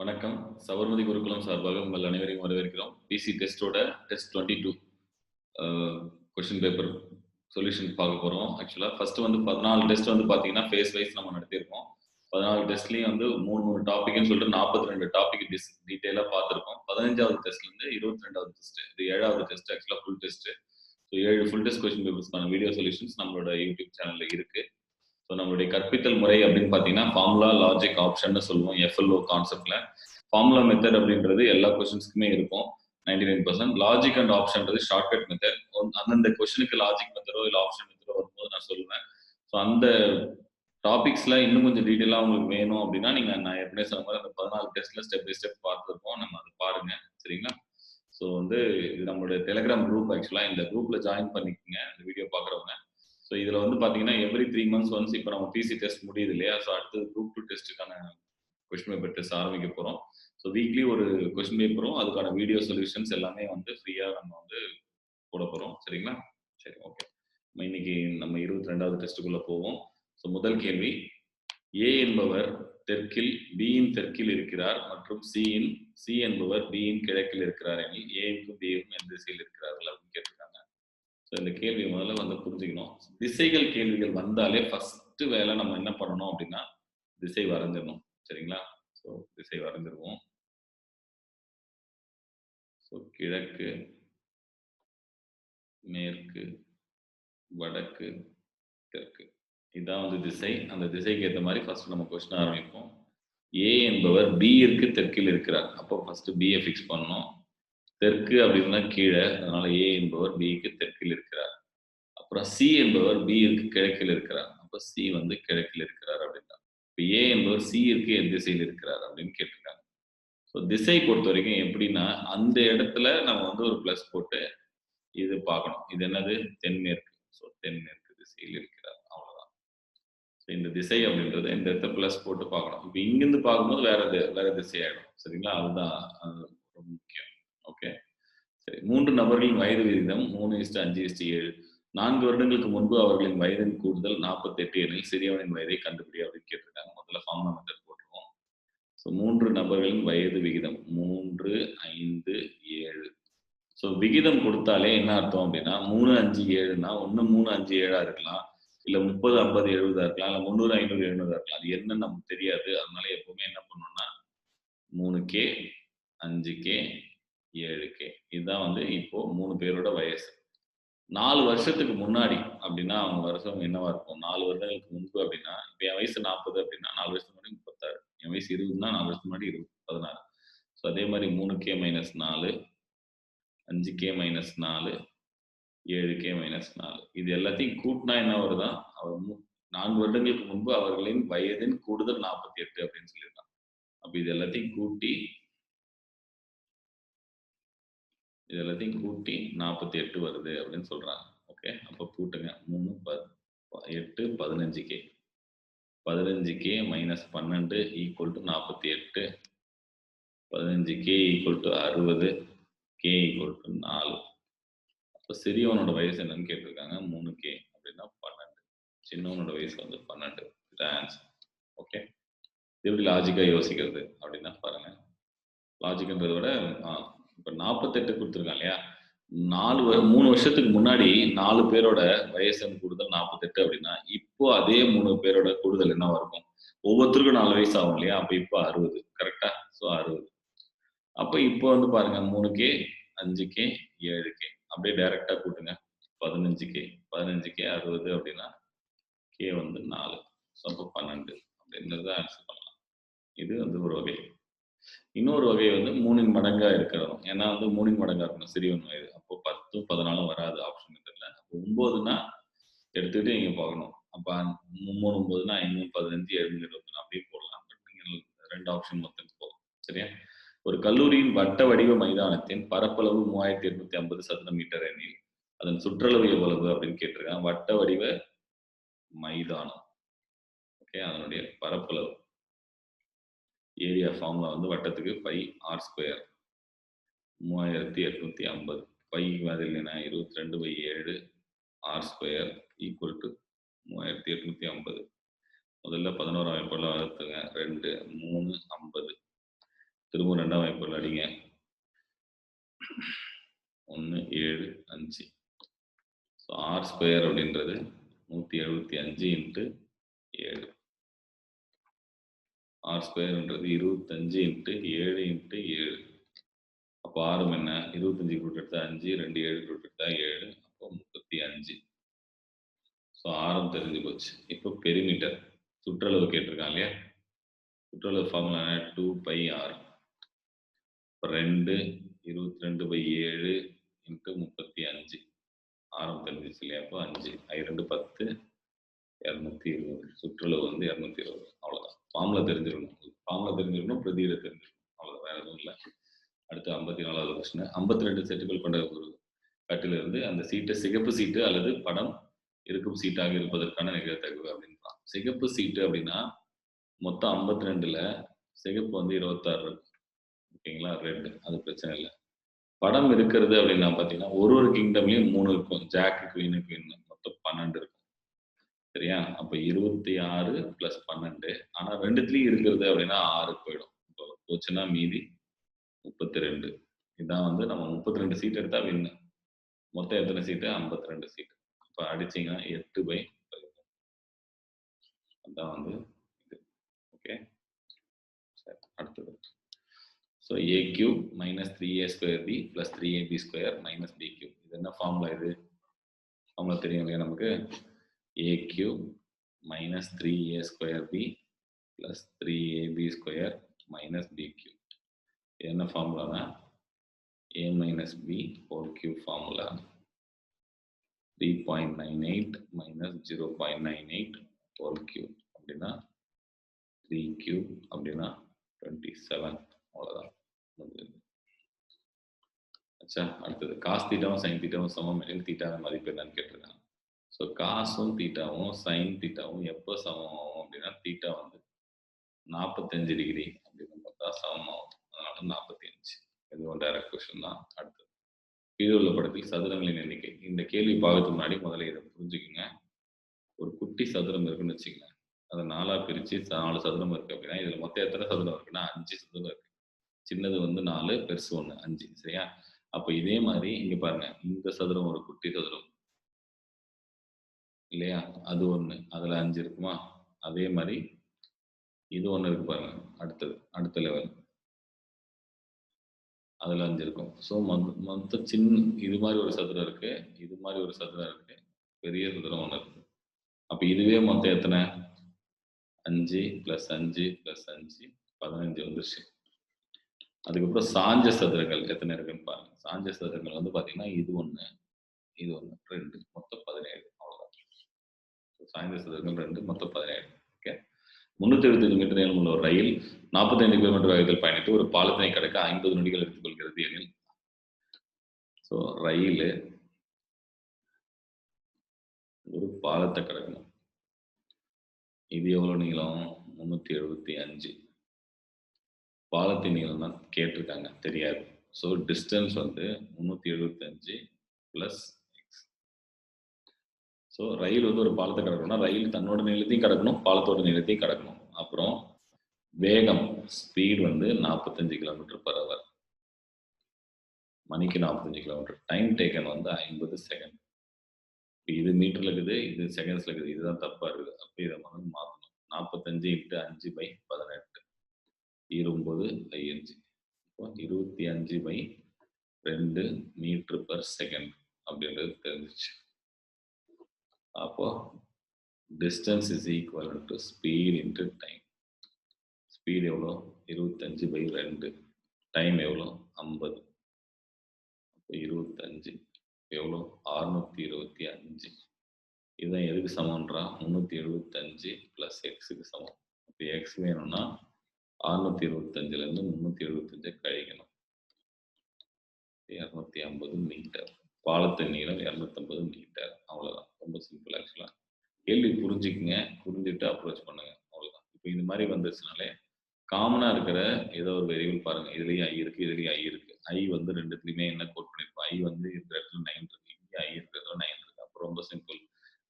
வணக்கம். சபர்மதி குருகுலம் சார்பாக உங்கள் அனைவரையும் வரவேற்கிறோம். PC டெஸ்டோட test twenty two question paper solution பார்க்க போகிறோம் ஆக்சுவலாக ஃபர்ஸ்ட் வந்து பதினாலு டெஸ்ட் வந்து பார்த்தீங்கன்னா ஃபேஸ் வைஸ் நம்ம நடத்தியிருக்கோம். பதினாலு டெஸ்ட்லையும் வந்து மூணு மூணு டாபிக்னு சொல்லிட்டு நாற்பத்தி ரெண்டு டாபிக் டிஸ் டீட்டெயிலாக பார்த்துருக்கோம். பதினஞ்சாவது டெஸ்ட்லேருந்து இருபத்தி ரெண்டாவது டெஸ்ட் இது ஏழாவது டெஸ்ட் ஆக்சுவலாக ஃபுல் டெஸ்ட் ஸோ ஏழு ஃபுல் டெஸ்ட் கொஸ்டின் பேப்பர்ஸ்க்கான வீடியோ சொல்யூஷன்ஸ் நம்மளோட யூடியூப் சேனலில் இருக்குது ஸோ நம்மளுடைய கற்பித்தல் முறை அப்படின்னு பார்த்தீங்கன்னா ஃபார்முலா லாஜிக் ஆப்ஷன் சொல்லுவோம் எஃப்எல்ஓ கான்செப்ட்ல ஃபார்முலா மெத்தட் அப்படின்றது எல்லா கொஸ்டின்ஸ்க்குமே இருக்கும் ninety nine percent logic and ஆப்ஷன்றது shortcut method அந்தந்த கொஸ்டினுக்கு லாஜிக் மெத்தடோ இல்லை ஆப்ஷன் மெத்தடோ வரும்போது நான் சொல்லுவேன். ஸோ அந்த டாபிக்ஸ்ல இன்னும் கொஞ்சம் டீட்டெயிலாக உங்களுக்கு வேணும் அப்படின்னா நீங்க நான் ஏற்கனவே சொன்ன மாதிரி அந்த பதினாலு டெஸ்ட்ல ஸ்டெப் பை ஸ்டெப் பார்த்துருக்கோம் நம்ம அதை பாருங்க. சரிங்களா? ஸோ வந்து இது நம்மளுடைய டெலிகிராம் குரூப் ஆக்சுவலாக இந்த குரூப்ல ஜாயின் பண்ணிக்கோங்க. இந்த வீடியோ பார்க்குறவங்க. ஸோ இதில் வந்து பார்த்தீங்கன்னா எவ்ரி த்ரீ மந்த்ஸ் ஒன்ஸ் இப்போ நம்ம பிசி டெஸ்ட் முடியுது இல்லையா? ஸோ அடுத்தது குரூப் டூ டெஸ்ட்டுக்கான கொஸ்டின் பேப்பர் டெஸ்ட் ஆரம்பிக்க போகிறோம் ஸோ வீக்லி ஒரு கொஸ்டின் பேப்பரும் அதுக்கான வீடியோ சொல்யூஷன்ஸ் எல்லாமே வந்து ஃப்ரீயாக நம்ம வந்து போட போகிறோம் சரிங்களா? சரி ஓகே நம்ம இன்னைக்கு நம்ம இருபத்தி ரெண்டாவது டெஸ்ட்டுக்குள்ளே போவோம். ஸோ முதல் கேள்வி. ஏ என்பவர் தெற்கில் பியின் தெற்கில் இருக்கிறார் மற்றும் சியின் சி என்பவர் பியின் கிழக்கில் இருக்கிறார் எனில் ஏவுக்கும் பியும் எந்த திசையில் இருக்கிறார்கள் அப்படின்னு ஸோ இந்த கேள்வி முதல்ல வந்து புரிஞ்சுக்கணும். திசைகள் கேள்விகள் வந்தாலே ஃபர்ஸ்ட் வேலை நம்ம என்ன பண்ணணும் அப்படின்னா திசை வரைஞ்சிடணும். சரிங்களா? ஸோ திசை வரைஞ்சிருவோம். ஸோ கிழக்கு மேற்கு வடக்கு தெற்கு. இதுதான் வந்து திசை. அந்த திசைக்கு ஏற்ற மாதிரி ஃபர்ஸ்ட் நம்ம கொஸ்டின் ஆரம்பிப்போம். ஏ என்பவர் பியிற்கு தெற்கில் இருக்கிறார். அப்போ ஃபர்ஸ்ட் பிஏ ஃபிக்ஸ் பண்ணணும். தெற்கு அப்படின்னா கீழே அதனால ஏ என்பவர் பிக்கு தெற்கில் இருக்கிறார். அப்புறம் சி என்பவர் பியிற்கு கிழக்கில் இருக்கிறார். அப்போ சி வந்து கிழக்கில் இருக்கிறார் அப்படின்னா. இப்போ ஏ என்பவர் சியிற்கு எந்த திசையில் இருக்கிறார் அப்படின்னு கேட்டிருக்காங்க. ஸோ திசை பொறுத்த வரைக்கும் எப்படின்னா அந்த இடத்துல நம்ம வந்து ஒரு ப்ளஸ் போட்டு இது பார்க்கணும். இது என்னது? தென்மேற்கு. ஸோ தென்மேற்கு திசையில் இருக்கிறார். அவ்வளோதான் ஸோ இந்த திசை அப்படின்றது இந்த இடத்த ப்ளஸ் போட்டு பார்க்கணும். இப்போ இங்கிருந்து பார்க்கும்போது வேற வேற திசை சரிங்களா? அதுதான் ரொம்ப முக்கியம். மூன்று நபர்களின் வயது விகிதம் மூணு இஸ்டு அஞ்சு இஸ்டு ஏழு. நான்கு வருடங்களுக்கு முன்பு அவர்களின் வயதின் கூடுதல் நாற்பத்தி எட்டு எனில் சிறியவனின் வயதை கண்டுபிடி அப்படின்னு கேட்டிருக்காங்க. முதல்ல ஃபார்முலா மெத்தட் போட்டுருவோம். ஸோ மூன்று நபர்களின் வயது விகிதம் மூன்று ஐந்து ஏழு. ஸோ விகிதம் கொடுத்தாலே என்ன அர்த்தம் அப்படின்னா மூணு அஞ்சு ஏழுனா ஒன்று மூணு அஞ்சு ஏழா இருக்கலாம். இல்லை முப்பது ஐம்பது எழுபதா இருக்கலாம். இல்லை முந்நூறு ஐநூறு எழுநூறு இருக்கலாம். அது என்னன்னு நமக்கு தெரியாது. அதனால எப்பவுமே என்ன பண்ணோம்னா மூணு கே அஞ்சு கே ஏழு கே இதுதான் வந்து இப்போ மூணு பேரோட வயசு. நாலு வருஷத்துக்கு முன்னாடி அப்படின்னா அவங்க வருஷம் என்னவா இருக்கும்? நாலு வருடங்களுக்கு முன்பு அப்படின்னா இப்போ என் வயசு நாற்பது அப்படின்னா நாலு வருஷத்துக்கு முன்னாடி முப்பத்தாறு. என் வயசு இருபதுன்னா நாலு வருஷத்துக்கு முன்னாடி இருபது பதினாறு. ஸோ அதே மாதிரி மூணு கே மைனஸ் நாலு அஞ்சு கே மைனஸ் நாலு ஏழு கே மைனஸ் நாலு. இது எல்லாத்தையும் கூட்டினா என்ன வருதான் அவர் நான்கு வருடங்களுக்கு முன்பு அவர்களின் வயதின் கூடுதல் நாற்பத்தி எட்டு அப்படின்னு சொல்லியிருக்காங்க. அப்போ இது எல்லாத்தையும் கூட்டி இது எல்லாத்தையும் கூட்டி நாற்பத்தி எட்டு வருது அப்படின்னு சொல்றாங்க. ஓகே அப்ப கூட்டுங்க. மூணு பத் எட்டு பதினஞ்சு கே பதினஞ்சு கே மைனஸ் பன்னெண்டு ஈக்குவல் டு நாற்பத்தி எட்டு பதினஞ்சு கே ஈக்குவல் டு அறுபது. கே ஈக்குவல் டு நாலு. அப்போ சிறியவனோட வயசு என்னன்னு கேட்டிருக்காங்க. மூணு கே அப்படின்னா பன்னெண்டு. சின்னவனோட வயசு வந்து பன்னெண்டு. ஆன்சர் ஓகே எப்படி லாஜிக்காக யோசிக்கிறது அப்படின்னா பாருங்க. லாஜிக்ன்றதை விட இப்போ நாற்பத்தெட்டு கொடுத்துருக்காங்க இல்லையா? நாலு மூணு வருஷத்துக்கு முன்னாடி நாலு பேரோட வயசு கூடுதல் நாற்பத்தெட்டு அப்படின்னா இப்போ அதே மூணு பேரோட கூடுதல் என்னவா இருக்கும்? ஒவ்வொருத்தருக்கும் நாலு வயசு ஆகும் இல்லையா? அப்போ இப்போ அறுபது. கரெக்டா ஸோ அறுபது. அப்போ இப்போ வந்து பாருங்க மூணு கே அஞ்சு கே ஏழு கே. அப்படியே டைரக்டா கூட்டுங்க. பதினஞ்சு கே பதினஞ்சு கே அறுபது அப்படின்னா கே வந்து நாலு. ஸோ அப்போ பன்னெண்டு. அப்படின்றத ஆன்சர் பண்ணலாம்? இது வந்து ஒரு வகை. இன்னொரு வகை வந்து மூணின் மடங்கா இருக்கிறதும். ஏன்னா வந்து மூணின் மடங்கா இருக்கணும். சிறியவன் வயது அப்போ பத்தும் பதினாலும் வராது ஆப்ஷன் தெரியல. அப்போ ஒன்பதுனா எடுத்துக்கிட்டு நீங்க பார்க்கணும். அப்போ மூணு ஒன்பதுனா ஐநூறு பதினஞ்சு எழுநூறு இருபத்தி அப்படியே போடலாம். பட் நீங்கள் ரெண்டு ஆப்ஷன் மொத்தம் போதும். சரியா? ஒரு கல்லூரியின் வட்ட வடிவ மைதானத்தின் பரப்பளவு மூவாயிரத்தி எட்நூத்தி ஐம்பது சதுர மீட்டர் எண்ணில் அதன் சுற்றளவு எவ்வளவு அப்படின்னு கேட்டிருக்காங்க. வட்ட வடிவ மைதானம். ஓகே? அதனுடைய பரப்பளவு. ஏரியா ஃபார்ம்ல வந்து வட்டத்துக்கு பை ஆர் ஸ்கொயர் மூவாயிரத்தி எட்நூத்தி ஐம்பது. பை அதில் என்ன இருபத்தி ரெண்டு பை ஏழு ஆர் ஸ்கொயர் ஈக்குவல் டு மூவாயிரத்தி எட்நூத்தி ஐம்பது. முதல்ல பதினோராம் போல வளர்த்துங்க. ரெண்டு மூணு ஐம்பது. திரும்ப ரெண்டாம் வாய்ப்புகள் அடிங்க. ஒன்று ஏழு அஞ்சு. ஸோ ஆர் ஸ்கொயர் அப்படின்றது நூற்றி எழுபத்தி அஞ்சு இன்ட்டு ஏழு. ஆர் ஸ்கொயர்ன்றது இருபத்தஞ்சு இன்ட்டு ஏழு இன்ட்டு ஏழு. அப்போ ஆறும் என்ன? இருபத்தஞ்சு ரூட் எடுத்தால் அஞ்சு ரெண்டு ஏழு ரூட் ஏழு அப்போ முப்பத்தி அஞ்சு. ஸோ ஆரம் தெரிஞ்சு போச்சு. இப்போ பெரிமீட்டர் சுற்றளவு கேட்டிருக்கான் இல்லையா? சுற்றளவு ஃபார்முலா டூ பை ஆர் ரெண்டு இருபத்தி ரெண்டு பை ஏழு இன்ட்டு முப்பத்தி அஞ்சு. ஆரம் தெரிஞ்சிச்சு இல்லையா? அப்போ அஞ்சு. ஐ ரெண்டு பத்து இரநூத்தி இருபது. சுற்றளவு வந்து இரநூத்தி இருபது. அவ்வளோதான் ஃபார்முலா தெரிஞ்சிருக்கணும். ஃபார்முலா தெரிஞ்சிருக்கணும் பிரதியில தெரிஞ்சிருக்கணும். அவ்வளோ வேற எதுவும் இல்லை. அடுத்து ஐம்பத்தி நாலாவது கொஸ்டின் ஐம்பத்தி ரெண்டு செட்டுகள் கொண்ட ஒரு கட்டிலிருந்து அந்த சீட்டை சிகப்பு சீட்டு அல்லது படம் இருக்கும் சீட்டாக இருப்பதற்கான நிகழ்த்தகவு அப்படின்றான். சிகப்பு சீட்டு அப்படின்னா மொத்தம் ஐம்பத்தி ரெண்டுல சிகப்பு வந்து இருபத்தாறு இருக்கு ஓகேங்களா? ரெட் அது பிரச்சனை இல்லை. படம் இருக்கிறது அப்படின்னா பார்த்தீங்கன்னா ஒரு ஒரு கிங்டம்லயும் மூணு இருக்கும். ஜாக்கு குவீனு குவீன் மொத்தம் பன்னெண்டு இருக்கும். சரியா? அப்ப இருபத்தி ஆறு பிளஸ் பன்னெண்டு. ஆனா ரெண்டுத்துலயும் இருக்கிறது அப்படின்னா ஆறு போயிடும். இப்போ போச்சுன்னா மீதி முப்பத்தி ரெண்டு இதான் வந்து நம்ம முப்பத்தி ரெண்டு சீட் எடுத்தா வின்னு மொத்தம் எத்தனை சீட்டு ஐம்பத்தி ரெண்டு சீட்டு இப்போ அடிச்சீங்கன்னா எட்டு பை அதான் வந்து இது. ஓகே சரி அடுத்தது. So A cube minus three A square B plus three AB square minus B cube இது என்ன ஃபார்முலா இது? ஃபார்முலா தெரியும் இல்லையா நமக்கு? A cube minus three A square B plus three minus square minus B என்ன ஃபார்முலானா A minus B whole cube formula. Three point nine eight minus zero point nine eight whole cube அப்படின்னா three cube அப்படின்னா twenty seven அவ்வளோதான் அச்சா அடுத்தது. Cos தீட்டாவும் sign தீட்டாவும் சமம். எனில் தீட்டாவின் மதிப்பு என்னன்னு கேட்டிருக்காங்க. ஸோ காசும் தீட்டாவும் சைன் தீட்டாவும் எப்போ சமம் ஆகும் அப்படின்னா தீட்டா வந்து நாற்பத்தஞ்சு டிகிரி அப்படின்னு பார்த்தா சமம் ஆகும் அதனால நாற்பத்தி அஞ்சு இதுவும் டைரக்ட் கொஸ்டின் தான். அடுத்தது. கீழே உள்ள படத்தில் சதுரங்களின் எண்ணிக்கை. இந்த கேள்வி பார்க்கறதுக்கு முன்னாடி முதல்ல இதை புரிஞ்சுக்கோங்க. ஒரு குட்டி சதுரம் இருக்குன்னு வச்சுக்கோங்க அதை நாலாக பிரித்து நாலு சதுரம் இருக்குது அப்படின்னா இதில் மொத்தம் எத்தனை சதுரம் இருக்குன்னா அஞ்சு சதுரம் இருக்கு. சின்னது வந்து நாலு பெருசு ஒன்று அஞ்சு. சரியா? அப்போ இதே மாதிரி இங்கே பாருங்க. இந்த சதுரம் ஒரு குட்டி சதுரம். இல்லையா? அது ஒண்ணு. அதுல அஞ்சு இருக்குமா? அதே மாதிரி இது ஒண்ணு இருக்கு பாருங்க. அடுத்தது அடுத்த லெவல் அதுல அஞ்சு இருக்கும். ஸோ மொத்த சின்ன இது மாதிரி ஒரு சதுரம் இருக்கு. இது மாதிரி ஒரு சதுரம் இருக்கு. பெரிய சதுரம் ஒன்று இருக்கு. அப்ப இதுவே மொத்தம் எத்தனை? அஞ்சு பிளஸ் அஞ்சு பிளஸ் அஞ்சு பதினஞ்சு வந்துருச்சு. அதுக்கப்புறம் சாஞ்ச சதுரங்கள் எத்தனை இருக்குன்னு பாருங்க. சாஞ்ச சதுரங்கள் வந்து பாத்தீங்கன்னா இது ஒண்ணு இது ஒண்ணு ரெண்டு மொத்தம் பதினேழு. சாய்ந்த சதுரங்கள் ரெண்டு மொத்தம் பதினேழு. ஓகே முன்னூத்தி எழுபத்தஞ்சு மீட்டர் நீளம் உள்ள ஒரு ரயில் நாற்பத்தைந்து கிலோமீட்டர் வேகத்தில் பயணித்து ஒரு பாலத்தினை கடக்க ஐம்பது நொடிகள் எடுத்துக்கொள்கிறது எனில். ஸோ ரயில் ஒரு பாலத்தை கடக்கணும் இது எவ்வளவு நீளம்? முன்னூத்தி எழுபத்தி அஞ்சு பாலத்தின் நீளம் தான் கேட்டிருக்காங்க. தெரியாது. ஸோ டிஸ்டன்ஸ் வந்து முன்னூத்தி எழுபத்தி அஞ்சு பிளஸ் ஸோ ரயில் வந்து ஒரு பாலத்தை கடக்கணும்னா ரயில் தன்னோட நிலத்தையும் கடக்கணும் பாலத்தோட நிலத்தையும் கடக்கணும். அப்புறம் வேகம் ஸ்பீட் வந்து நாற்பத்தஞ்சு கிலோமீட்டர் பர் ஹவர் மணிக்கு நாற்பத்தஞ்சு கிலோமீட்டர் டைம் டேக்கன் வந்து ஐம்பது செகண்ட் இது மீட்டர்ல இருக்குது இது செகண்ட்ஸ்ல இருக்குது இதுதான் தப்பா இருக்குது. அப்போ இதை வந்து மாற்றணும் நாற்பத்தஞ்சு இன்ட்டு அஞ்சு பை பதினெட்டு. இருபது பை அஞ்சு. இப்போ இருபத்தி அஞ்சு பை ரெண்டு மீட்ரு பர் செகண்ட் அப்படின்றது தெரிஞ்சிச்சு. அப்போ distance is equal to speed into time speed எவ்வளோ? இருபத்தஞ்சு பை ரெண்டு டைம் எவ்வளோ? ஐம்பது. அப்போ இருபத்தஞ்சு. எவ்வளோ? அறுநூத்தி இருபத்தி அஞ்சு. இதுதான் எதுக்கு சமன்றா? முந்நூற்றி எழுபத்தஞ்சு ப்ளஸ் எக்ஸுக்கு சமம். இப்போ எக்ஸ் வேணும்னா அறுநூத்தி இருபத்தஞ்சுலேருந்து முந்நூற்றி எழுபத்தஞ்சை கழிக்கணும். இரநூத்தி ஐம்பது மீட்டர். பாலத்தின் நீளம் இரநூத்தம்பது மீட்டர். அவ்வளோதான் ரொம்ப சிம்பிள் ஆக்சுவலாக கேள்வி புரிஞ்சுக்குங்க புரிஞ்சுட்டு அப்ரோச் பண்ணுங்க அவ்வளோதான் இப்போ இந்த மாதிரி வந்துச்சுனாலே காமனாக இருக்கிற ஏதோ ஒரு வேரியபிள் பாருங்க. இதுலேயும் ஐ இருக்கு இதுலேயும் ஐ இருக்கு. ஐ வந்து ரெண்டுத்துலையுமே என்ன கோட் பண்ணியிருப்போம் ஐ வந்து இந்த இடத்துல நைன் இருக்கு. இங்கே ஐ இருக்கிறதுல நைன் இருக்கு. அப்போ ரொம்ப சிம்பிள்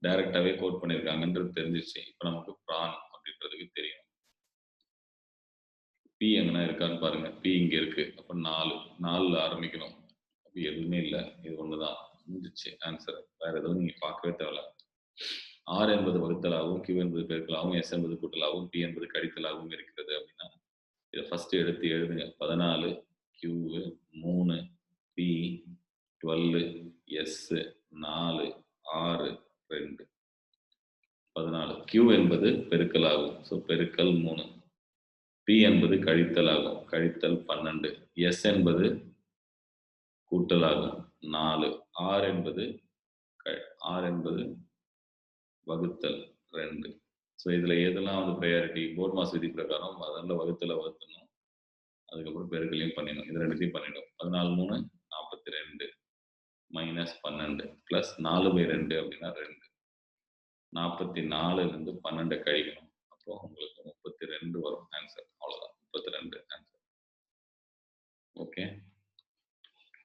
டைரக்டாவே கோட் பண்ணியிருக்காங்கன்றது தெரிஞ்சிச்சு இப்போ நமக்கு ப்ரான் அப்படின்றதுக்கு தெரியும். பி எங்கன்னா இருக்கான்னு பாருங்க. பி இங்க இருக்கு. அப்ப நாலு நாலுல ஆரம்பிக்கணும். அப்படி எதுவுமே இல்லை. இது ஒண்ணுதான். முடிஞ்சிச்சு ஆன்சர் வேற எதுவும் நீங்க பார்க்கவே தேவையில்ல. ஆர் என்பது வகுத்தலாகவும் கியூ என்பது பெருக்கலாகவும் எஸ் என்பது கூட்டலாகவும் பி என்பது கழித்தலாகவும் இருக்கிறது அப்படின்னா இதை ஃபர்ஸ்ட் எடுத்து எழுதுங்க. பதினாலு கியூ மூணு பி டுவெல்லு எஸ் நாலு ஆறு ரெண்டு. பதினாலு கியூ என்பது பெருக்கலாகும். ஸோ பெருக்கல் மூணு. பி என்பது கழித்தல் ஆகும் கழித்தல் பன்னெண்டு. எஸ் என்பது கூட்டலாகும். நாலு. ஆர் என்பது ஆர் என்பது வகுத்தல் ரெண்டு. ஸோ இதில் எதெல்லாம் வந்து ப்ரையாரிட்டி போர்ட் மாஸ் விதி பிரகாரம் அதெல்லாம் வகுத்தல வகுத்தணும். அதுக்கப்புறம் பெருக்கலையும் பண்ணிடணும். இது ரெண்டுத்தையும் பண்ணிடும் பதினாலு மூணு நாற்பத்தி ரெண்டு. மைனஸ் பன்னெண்டு. ப்ளஸ் நாலு பை ரெண்டு அப்படின்னா ரெண்டு. நாற்பத்தி நாலுலேருந்து பன்னெண்டை கழிக்கணும். அப்போ உங்களுக்கு முப்பத்தி ரெண்டு வரும். ஆன்சர் அவ்வளோதான் முப்பத்தி ரெண்டு ஆன்சர் ஓகே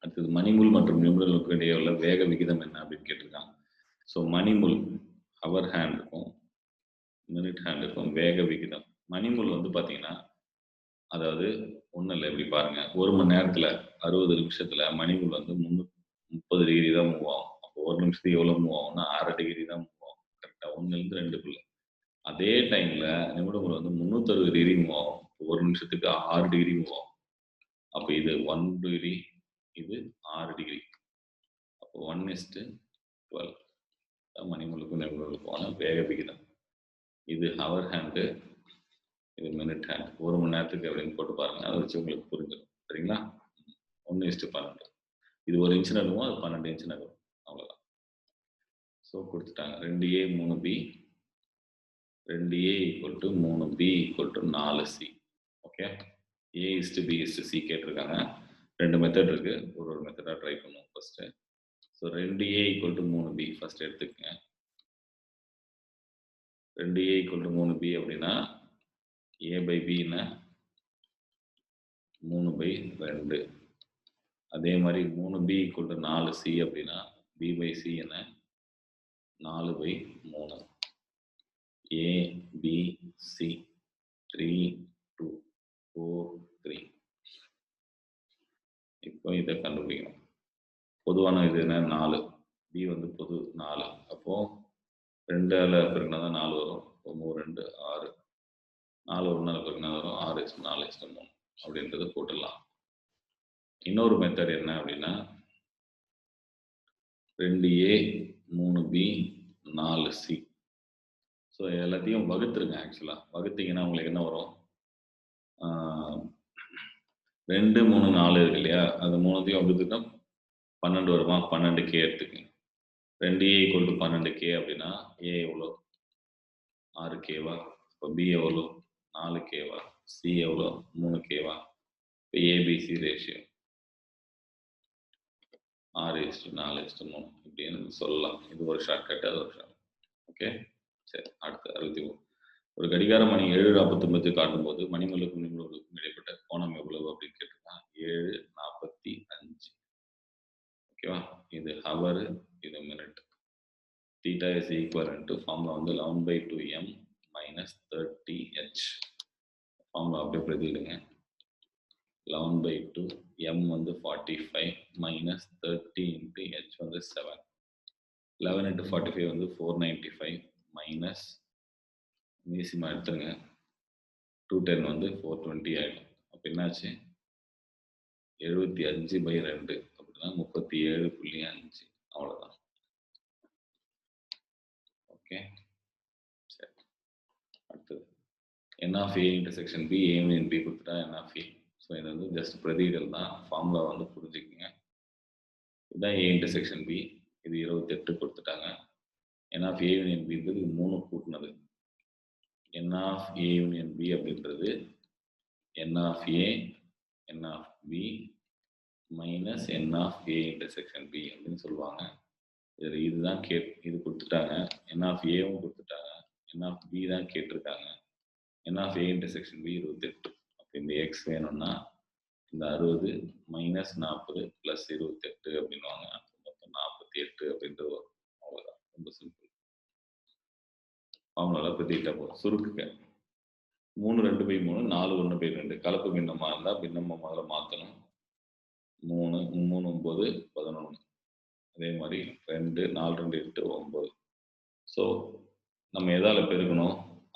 அடுத்தது மணிமுல் மற்றும் நிமிடங்களுக்கு இடையே உள்ள வேக விகிதம் என்ன அப்படின்னு கேட்டிருக்காங்க. ஸோ மணிமுல் ஹவர் ஹேண்ட் இருக்கும் மினிட் ஹேண்ட் இருக்கும் வேக விகிதம். மணிமுல் வந்து பார்த்தீங்கன்னா அதாவது ஒன்றும் இல்லை இப்படி பாருங்க. ஒரு மணி நேரத்தில் அறுபது நிமிஷத்தில் மணிமுல் வந்து முந்நூ முப்பது டிகிரி தான் மூவ் ஆகும். அப்போ ஒரு நிமிஷத்துக்கு எவ்வளோ மூவ் ஆகும்னா ஆறு டிகிரி தான் மூவ் ஆகும். கரெக்டாக ஒன்றுலேருந்து ரெண்டுக்குள்ள அதே டைமில் நிமிடங்கள் வந்து முந்நூற்றறுபது டிகிரி மூவ் ஆகும். ஒரு நிமிஷத்துக்கு ஆறு டிகிரி மூவ் ஆகும். அப்போ இது ஒன் டிகிரி இது ஆறு டிகிரி அப்போ ஒன் இஸ்ட்டு டுவெல் மணிமுழுக்கும் நிமிடங்களுக்குமான வேக விகிதம். இது ஹவர் ஹேண்டு இது மினிட் ஹேண்ட் ஒரு மணி நேரத்துக்கு அப்படின்னு போட்டு பாருங்க. அதை வச்சு உங்களுக்கு புரிஞ்சிடும். சரிங்களா? ஒன்று இஸ்ட்டு பன்னெண்டு. இது ஒரு இன்ச்சு நகரும்? அது பன்னெண்டு இன்ச்சு நகரும். அவ்வளோதான் ஸோ கொடுத்துட்டாங்க. ரெண்டு ஏ மூணு பி ரெண்டு ஏ ஈக்குவல் டு மூணு பி ஈக்குவல் டு நாலு C okay A is to B is to C கேட்டிருக்காங்க. ரெண்டு மெத்தட் இருக்கு. ஒரு ஒரு மெத்தடாக ட்ரை பண்ணுவோம் ஃபர்ஸ்ட்டு ஸோ ரெண்டு ஏ ஈக்குவல் டு மூணு பி ஃபர்ஸ்ட் எடுத்துக்கங்க. ரெண்டு ஏ ஈக்குவல் டு மூணு பி அப்படின்னா ஏ பை பின்னா மூணு பை ரெண்டு. அதே மாதிரி மூணு பி ஈக்குவல் டு நாலு சி அப்படின்னா பி பை சி என்ன நாலு பை மூணு. A B C three two four three இப்போ இதை கண்டுபிடிக்கணும். பொதுவான இது என்ன? நாலு. பி வந்து பொது நாலு. அப்போ ரெண்டால பெருக்கினா தான் நாலு வரும். இப்போ மூணு ரெண்டு ஆறு. நாலு ஒரு நாள் பெருக்கினா வரும். ஆறு இஸ்டு நாலு இஸ்டு மூணு அப்படின்றத போட்டுடலாம். இன்னொரு மெத்தட் என்ன அப்படின்னா ரெண்டு ஏ மூணு பி நாலு சி ஸோ எல்லாத்தையும் வகுத்துருங்க ஆக்சுவலாக வகுத்தீங்கன்னா உங்களுக்கு என்ன வரும்? ரெண்டு மூணு நாலு இருக்கு இல்லையா? அது மூணுத்தையும் வகுத்துட்டா பன்னெண்டு வருமா? பன்னெண்டு கே எடுத்துக்கங்க. ரெண்டு ஏ ஈக்குவல் டு பன்னெண்டு கே அப்படின்னா ஏ எவ்வளோ? ஆறு கேவா இப்போ பி எவ்வளோ? நாலு கேவா சி எவ்வளோ? மூணு கேவா இப்போ ஏபிசி ரேஷியோ ஆறு இஸ்டு நாலு இஸ்டு மூணு. இப்படின்னு சொல்லலாம். இது ஒரு ஷார்ட்கட் அது ஒரு ஷார்ட் ஓகே சரி அடுத்து அறுபத்தி மூணு. ஒரு கடிகார மணி ஏழு நாற்பத்தொன்பது காட்டும்போது மணிமலுக்கும் நிமிடங்களுக்கும் இடைப்பட்ட கோணம் எவ்வளவு அப்படின்னு கேட்டிருக்காங்க? ஏழு நாற்பத்தி அஞ்சு. ஓகேவா? இது ஹவர் இது minute theta is equal to formula வந்து eleven by two M minus thirty H formula அப்படியே பிரதிடுங்க லெவன் பை டூ எம் வந்து forty five minus thirty into H வந்து seven eleven into forty five வந்து ஃபோர் நைன்ட்டி ஃபைவ் மைனஸ் மீசிமா எடுத்துருங்க. Two ten வந்து four twenty ஆகிடும் அப்போ என்னாச்சு? எழுபத்தி அஞ்சு பை ரெண்டு. அப்படின்னா முப்பத்தி ஏழு புள்ளி அஞ்சு. அவ்வளோதான் ஓகே சரி. அடுத்தது. N of A intersection B ஏமின் B கொடுத்துட்டா என் ஆஃப் ஏ ஸோ இது வந்து ஜஸ்ட் பிரதிகள் தான். ஃபார்முலா வந்து புரிஞ்சுக்குங்க. இதுதான் ஏ இன்டர்செக்ஷன் பி இது இருபத்தெட்டு கொடுத்துட்டாங்க. N of A union B இது மூணு கூட்டினது. N of A union B அப்படின்றது N of A N of B minus N of A intersection B அப்படின்னு சொல்லுவாங்க. இதில் இதுதான் கே இது கொடுத்துட்டாங்க. என் ஆஃப் ஏவும் கொடுத்துட்டாங்க. என் ஆஃப் பி தான் கேட்டிருக்காங்க. N of A intersection B இருபத்தெட்டு. அப்போ இந்த எக்ஸ் வேணும்னா இந்த அறுபது மைனஸ் நாற்பது ப்ளஸ் இருபத்தெட்டு அப்படின்வாங்க மொத்தம் நாற்பத்தி எட்டு அப்படின்றது வரும். அவ்வளோதான் ரொம்ப சிம்பிள் அவங்களால பற்றிக்கிட்டா போதும் சுருக்குங்க மூணு ரெண்டு பை மூணு நாலு ஒன்று பை ரெண்டு. கலப்பு பின்னமாக இருந்தால் பின்னமாக முதல்ல மாற்றணும் மூணு மூணு ஒம்பது பதினொன்று அதே மாதிரி ரெண்டு நாலு ரெண்டு எட்டு ஒம்பது ஸோ நம்ம எதால் பெருக்கணும்?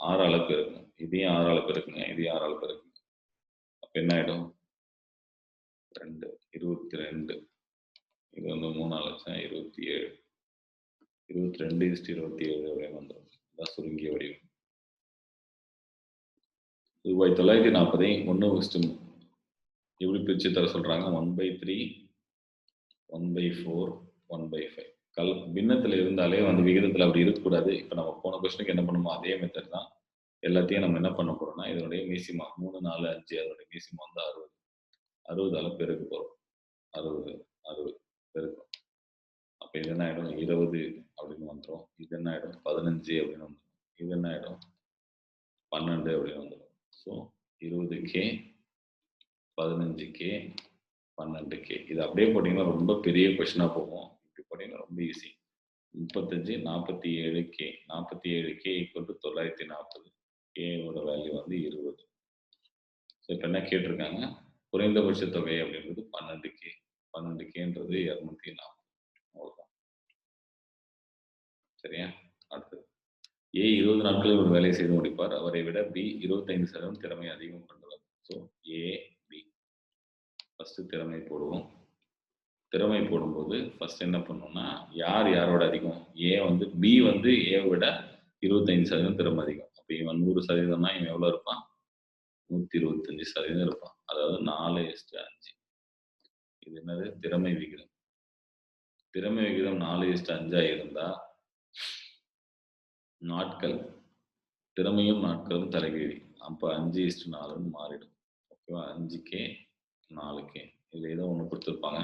ஆறால் பெருக்கணும். இதையும் ஆறால் பெருக்குங்க இதையும் ஆறால் பெருக்குங்க. அப்போ என்ன ஆகிடும் ரெண்டு இருபத்தி ரெண்டு. இது வந்து மூணு லட்சம் இருபத்தி ஏழு. இருபத்தி ரெண்டு இஸ்ட் இருபத்தி ஏழு அப்படியே வந்துடும் சுருங்கிய வடிவம். ரூபாய் தொள்ளாயிரத்தி நாற்பதை ஒன்று ஃபஸ்ட்டு எப்படி பிரித்து தர சொல்கிறாங்க one by three one by four one by five கல் பின்னத்தில் இருந்தாலே வந்து விகிதத்தில் அப்படி இருக்கக்கூடாது. இப்போ நம்ம போன கொஸ்டினுக்கு என்ன பண்ணுமோ அதே மெத்தட் தான். எல்லாத்தையும் நம்ம என்ன பண்ண போகிறோம்னா இதனுடைய மீசிமா மூணு நாலு அஞ்சு அதனுடைய மீசிமா வந்து அறுபது. அறுபதால பெருக்க போகிறோம் அறுபது அறுபது பெருக்கும். அப்போ இது என்ன ஆகிடும் இருபது அப்படின்னு வந்துடும் இது என்ன ஆகிடும் பதினஞ்சு அப்படின்னு வந்துடும் இது என்ன ஆகிடும் பன்னெண்டு அப்படின்னு வந்துடும் ஸோ இருபது கே பதினஞ்சு கே பன்னெண்டு கே இது அப்படியே போட்டிங்கன்னா ரொம்ப பெரிய கொஷினாக போகும். இப்படி போட்டிங்கன்னா ரொம்ப ஈஸி முப்பத்தஞ்சு நாற்பத்தி ஏழு கே நாற்பத்தி ஏழு கே ஈக்குவல் டு தொள்ளாயிரத்தி நாற்பது. கேவோட வேல்யூ வந்து இருபது. ஸோ இப்போ என்ன கேட்டிருக்காங்க? குறைந்தபட்ச தொகை அப்படின்றது பன்னெண்டு கே பன்னெண்டு கேன்றது இரநூத்தி நாற்பது அவ்வளோதான் சரியா? அடுத்தது. ஏ இருபது நாட்களில் ஒரு வேலையை செய்து முடிப்பார். அவரை விட பி இருபத்தைந்து சதவீதம் திறமை அதிகம் கொண்டவர் ஸோ ஏ பி ஃபஸ்ட்டு திறமை போடுவோம். திறமை போடும்போது ஃபர்ஸ்ட் என்ன பண்ணோம்னா யார் யாரோட அதிகம்? ஏ வந்து பி வந்து ஏ விட இருபத்தஞ்சு சதவீதம் திறமை அதிகம். அப்போ இவன் நூறு சதவீதம்னா இவன் எவ்வளோ இருப்பான்? நூற்றி இருபத்தஞ்சு சதவீதம் இருப்பான். அதாவது நாலு எஸ்டு அஞ்சு. இது என்னது? திறமை விகிதம். திறமை விகிதம் நாலு எஸ்டு அஞ்சாக இருந்தால் நாட்கள். திறமையும் நாட்களும் தலைகீழி அப்போ அஞ்சு இஸ்டு நாலுன்னு மாறிடும். ஓகேவா? அஞ்சு கே நாலு கே இதில் ஏதோ ஒன்று கொடுத்துருப்பாங்க.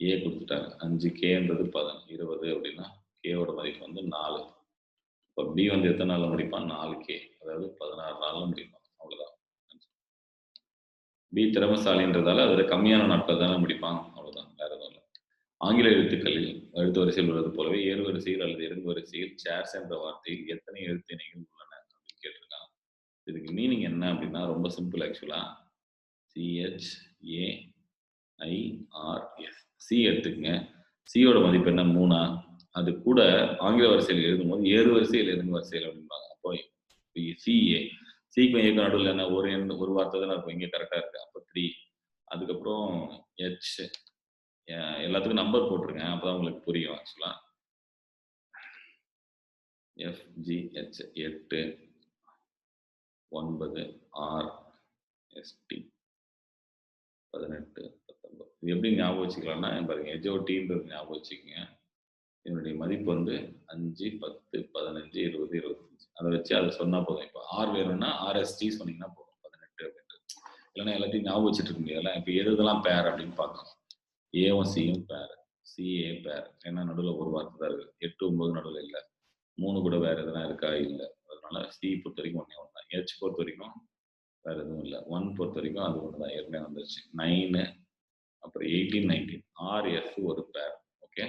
ஏ கொடுத்துட்டாங்க. அஞ்சு கேன்றது பதன் இருபது அப்படின்னா கேவோட மதிப்பு வந்து நாலு. இப்போ பி வந்து எத்தனை நாளில் முடிப்பான்? நாலு கே அதாவது பதினாறு நாளில் முடிப்பான். அவ்வளோதான் பி திறமசாலின்றதால அதில் கம்மியான நாட்கள் தானே முடிப்பான் அவ்வளோதான் வேற எதுவும் இல்லை ஆங்கில எழுத்துக்களில் எழுத்து வரிசையில் உள்ளது போலவே ஏறு வரிசையில் அல்லது இறங்கு வரிசையில் சேர்ஸ் என்ற வார்த்தையில் எத்தனை எழுத்து இணைகள் உள்ளன அப்படின்னு கேட்டிருக்காங்க. இதுக்கு மீனிங் என்ன அப்படின்னா ரொம்ப சிம்பிள் ஆக்சுவலாக சிஹெச் ஏ ஐஆர்எஸ் சி எடுத்துக்கங்க. சியோட மதிப்பு என்ன? மூணா. அது கூட ஆங்கில வரிசையில் எழுதும்போது ஏறு வரிசையில் இறங்கு வரிசையில் அப்படிம்பாங்க. அப்போ சிஏ சிக்கும் ஏக்கு நடுவில் என்ன? ஒரு எண் ஒரு வார்த்தை தான் இருக்கும். இங்கே கரெக்டாக இருக்கு. அப்போ த்ரீ அதுக்கப்புறம் ஹெச் எல்லாத்துக்கும் நம்பர் போட்டிருக்கேன். அப்பதான் உங்களுக்கு புரியும் ஆக்சுவலா. எஃப்ஜிஹெச் எட்டு ஒன்பது ஆர் எஸ்டி பதினெட்டு பத்தொன்பது. இது எப்படி ஞாபகம் வச்சுக்கலாம்னா பாருங்க எஜோட்டின்றது ஞாபகம் வச்சுக்கோங்க. இதனுடைய மதிப்பு வந்து அஞ்சு பத்து பதினஞ்சு இருபது இருபத்தஞ்சு. அதை வச்சு அதை சொன்னா போதும். இப்போ ஆர் வேணும்னா ஆர்எஸ்டி சொன்னீங்கன்னா போதும். பதினெட்டு அப்படின்ட்டு இல்லைன்னா எல்லாத்தையும் ஞாபகம் வச்சுட்டு இருக்க முடியாதுல்ல? இப்போ எதுதெல்லாம் பேர் அப்படின்னு பார்க்கணும் ஏவும் சியும் பேர் சிஏ பேர் ஏன்னா நடுவில் ஒரு வார்த்தை தான் இருக்குது எட்டு ஒன்பது நடுவில் இல்லை. மூணு கூட வேற எதுனா இருக்கா? இல்லை. அதனால சி பொறுத்த வரைக்கும் ஒன்றே ஒன்று தான். ஹெச் பொறுத்த வரைக்கும் வேற எதுவும் இல்லை. ஒன் பொறுத்த வரைக்கும் அது ஒன்று தான். ஏற்கனவே வந்துருச்சு. நைனு அப்புறம் எயிட்டீன் நைன்டீன் ஆர் எஃப் ஒரு பேர் ஓகே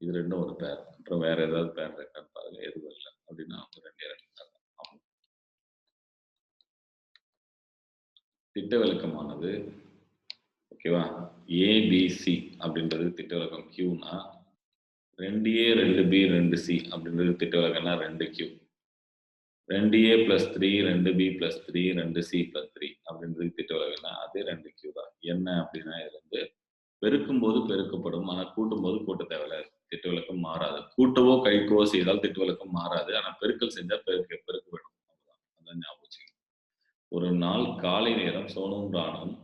இது ரெண்டும் ஒரு பேர் அப்புறம் வேற ஏதாவது பேர் இருக்கான்னு பாருங்க எதுவும் இல்லை. அப்படின்னா ரெண்டே ரெண்டு பேர் ஆமாம். திட்ட விளக்கமானது ஓகேவா? ஏபிசி அப்படின்றது திட்ட விளக்கம். கியூனா ரெண்டு ஏ ரெண்டு பி ரெண்டு சி அப்படின்றது திட்ட விளக்கம்னா ரெண்டு கியூ ரெண்டு ஏ பிளஸ் த்ரீ ரெண்டு பி பிளஸ் த்ரீ ரெண்டு சி பிளஸ் த்ரீ அப்படின்றது திட்ட விளக்கம்னா அதே ரெண்டு கியூ தான். என்ன அப்படின்னா இது வந்து பெருக்கும் போது பெருக்கப்படும் ஆனால் கூட்டும் போது கூட்ட தேவையில்ல. திட்ட விளக்கம் மாறாது. கூட்டவோ கழிக்கவோ செய்தால் திட்ட விளக்கம் மாறாது. ஆனால் பெருக்கல் செஞ்சால் பெருக்க பெருக்க வேண்டும் அவ்வளவுதான். அதான் ஞாபகம் ஒரு நாள் காலை நேரம் சோனும் ராணும்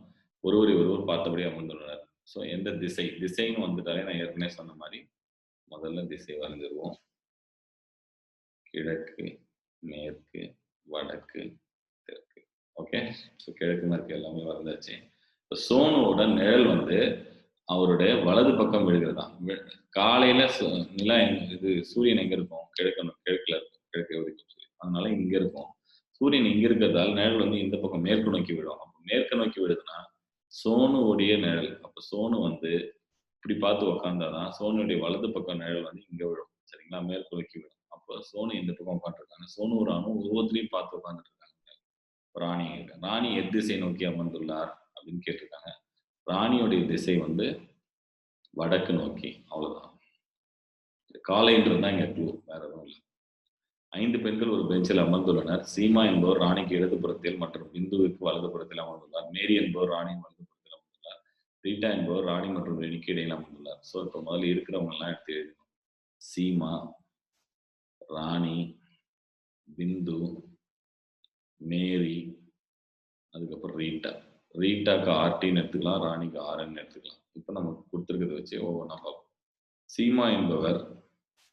ஒருவரை ஒருவர் பார்த்தபடி அமர்ந்துள்ளனர் ஸோ எந்த திசை? திசைன்னு வந்துட்டாலே நான் ஏற்கனவே சொன்ன மாதிரி முதல்ல திசை வரைஞ்சிருவோம். கிழக்கு மேற்கு வடக்கு தெற்கு. ஓகே ஸோ கிழக்கு மேற்கு எல்லாமே வரைஞ்சாச்சு. இப்போ சோனுவோட நிழல் வந்து அவருடைய வலது பக்கம் விழுகிறதாம் காலையில நிலா இது சூரியன் எங்க இருக்கும்? கிழக்கு கிழக்குல இருக்கும். கிழக்கு வரைக்கும் சூரியன். அதனால இங்க இருக்கும். சூரியன் இங்க இருக்கிறதால நிழல் வந்து இந்த பக்கம் மேற்கு நோக்கி விடும் அப்போ மேற்கு நோக்கி விடுதுன்னா சோனுவுடைய நிழல். அப்போ சோனு வந்து இப்படி பார்த்து உக்காந்தாதான் சோனுடைய வலது பக்கம் நிழல் வந்து இங்க விழும். சரிங்களா? மேற்குலக்கி விழும். விடும் அப்போ சோனு இந்த பக்கம் உட்காந்துருக்காங்க சோனு ஒரு அணு உருவத்திலையும் பார்த்து உட்காந்துட்டு இருக்காங்க ராணி இருக்காங்க. ராணி எத்திசை நோக்கி அமர்ந்துள்ளார் அப்படின்னு கேட்டிருக்காங்க. ராணியுடைய திசை வந்து வடக்கு நோக்கி. அவ்வளவுதான். காலைன்றது தான் இங்க க்ளூ வேற எதுவும் இல்லை. ஐந்து பெண்கள் ஒரு பெஞ்சில் அமர்ந்துள்ளனர். சீமா என்பவர் ராணிக்கு இடதுபுறத்தில் மற்றும் பிந்துவுக்கு வலதுபுறத்தில் அமர்ந்துள்ளார். மேரி என்பவர் ராணியின் வலதுபுறத்தில் அமர்ந்துள்ளார். ரீட்டா என்பவர் ராணி மற்றும் ரெனிக்கு இடையில் அமர்ந்துள்ளார். ஸோ இப்போ முதல்ல இருக்கிறவங்க எல்லாம் எடுத்து எழுதணும். சீமா, ராணி, பிந்து, மேரி, அதுக்கப்புறம் ரீட்டா. ரீட்டாக்கு ஆர்டின்னு எடுத்துக்கலாம். ராணிக்கு ஆர்ன்னு எடுத்துக்கலாம். இப்போ நம்ம கொடுத்துருக்கிறத வச்சு ஒவ்வொன்றா பார்ப்போம். சீமா என்பவர்